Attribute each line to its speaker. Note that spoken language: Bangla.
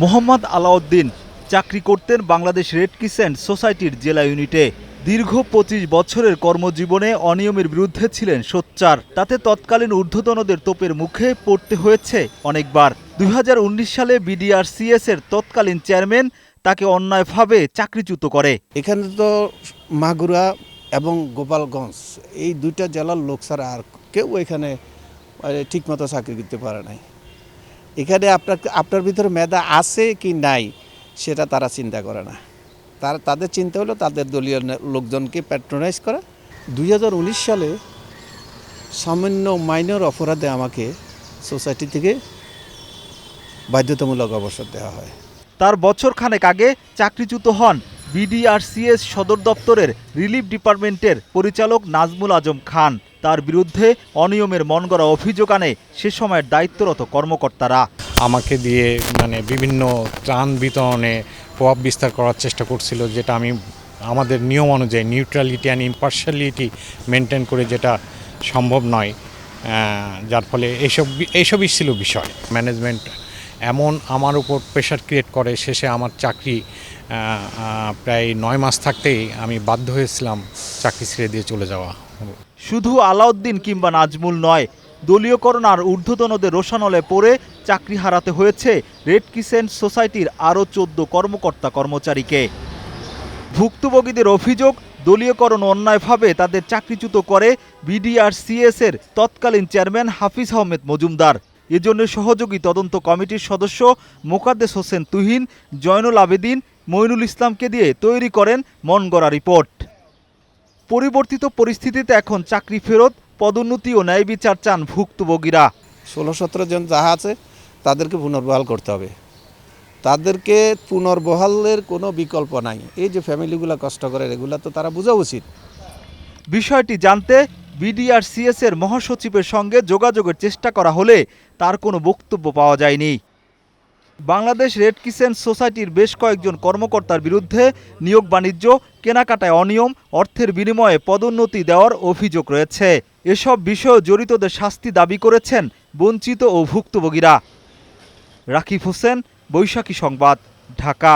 Speaker 1: মোহাম্মদ আলাউদ্দিন চাকরি করতেন বাংলাদেশ রেড ক্রিসেন্ট সোসাইটির জেলা ইউনিটে। দীর্ঘ পঁচিশ বছরের কর্মজীবনে অনিয়মের বিরুদ্ধে ছিলেন সোচ্চার। তাতে তৎকালীন ঊর্ধ্বতনদের তোপের মুখে পড়তে হয়েছে অনেকবার। দুই হাজার উনিশ সালে বিডিআরসিএস এর তৎকালীন চেয়ারম্যান তাকে অন্যায়ভাবে চাকরিচ্যুত করে।
Speaker 2: এখানে তো মাগুরা এবং গোপালগঞ্জ, এই দুইটা জেলার লোক ছাড়া আর কেউ এখানে ঠিকমতো চাকরি করতে পারে নাই। এখানে আপনার আপনার ভিতরে মেধা আছে কি নাই, সেটা তারা চিন্তা করে না। তার তাদের চিন্তা হলো তাদের দলীয় লোকজনকে প্যাট্রোনাইজ করা। দু হাজার উনিশ সালে সামান্য মাইনর অপরাধে আমাকে সোসাইটি থেকে বাধ্যতামূলক অবসর দেওয়া হয়।
Speaker 1: তার বছর খানেক আগে চাকরিচ্যুত হন। বিডিআরসিএস সদর দপ্তরের রিলিফ ডিপার্টমেন্টের পরিচালক নাজমুল আজম খান। তার বিরুদ্ধে অনিয়মের মনগড়া অভিযোগ আনে সে সময়ের দায়িত্বরত কর্মকর্তারা।
Speaker 3: আমাকে দিয়ে মানে বিভিন্ন ত্রাণ বিতরণে প্রভাব বিস্তার করার চেষ্টা করছিল, যেটা আমি আমাদের নিয়ম অনুযায়ী নিউট্রালিটি অ্যান্ড ইম্পার্শালিটি মেনটেন করে যেটা সম্ভব নয় যার ফলে এইসব এইসবই ছিল বিষয়। ম্যানেজমেন্ট এমন আমার উপর প্রেশার ক্রিয়েট করে, শেষে আমার চাকরি প্রায় নয় মাস থাকতেই আমি বাধ্য হয়েছিলাম চাকরি ছেড়ে দিয়ে চলে যাওয়া।
Speaker 1: শুধু আলাউদ্দিন কিংবা নাজমুল নয় দলীয়করণ আর ঊর্ধ্বতনদের রোশানলে পড়ে চাকরি হারাতে হয়েছে রেড ক্রিসেন্ট সোসাইটির আরও চোদ্দ কর্মকর্তা কর্মচারীকে। ভুক্তভোগীদের অভিযোগ, দলীয়করণ অন্যায়ভাবে তাদের চাকরিচ্যুত করে বিডিআরসিএস এর তৎকালীন চেয়ারম্যান হাফিজ আহমেদ মজুমদার। এজন্য সহযোগী তদন্ত কমিটির সদস্য মোকাদ্দেস হোসেন তুহিন জয়নুল আবেদিন মইনুল ইসলামকে দিয়ে তৈরি করেন মনগড়া রিপোর্ট। পরিবর্তিত পরিস্থিতিতে এখন চাকরি ফেরত পদোন্নতি ও ন্যায় বিচার চান ভুক্তভোগীরা।
Speaker 2: ষোলো সতেরো জন যাহা আছে তাদেরকে পুনর্বহাল করতে হবে। তাদেরকে পুনর্বহালের কোনো বিকল্প নাই। এই যে ফ্যামিলিগুলো কষ্ট করে এগুলো তো তারা বোঝা উচিত।
Speaker 1: বিষয়টি জানতে বিডিআরসিএস এর মহাসচিবের সঙ্গে যোগাযোগের চেষ্টা করা হলে তার কোনো বক্তব্য পাওয়া যায়নি। বাংলাদেশ রেড কিসেন সোসাইটির বেশ কয়েকজন কর্মকর্তার বিরুদ্ধে নিয়োগ বাণিজ্য, কেনাকাটায় অনিয়ম, অর্থের বিনিময়ে পদোন্নতি দেওয়ার অভিযোগ রয়েছে। এসব বিষয়ে জড়িতদের শাস্তি দাবি করেছেন বঞ্চিত ও ভুক্তভোগীরা। রাকিব হোসেন, বৈশাখী সংবাদ, ঢাকা।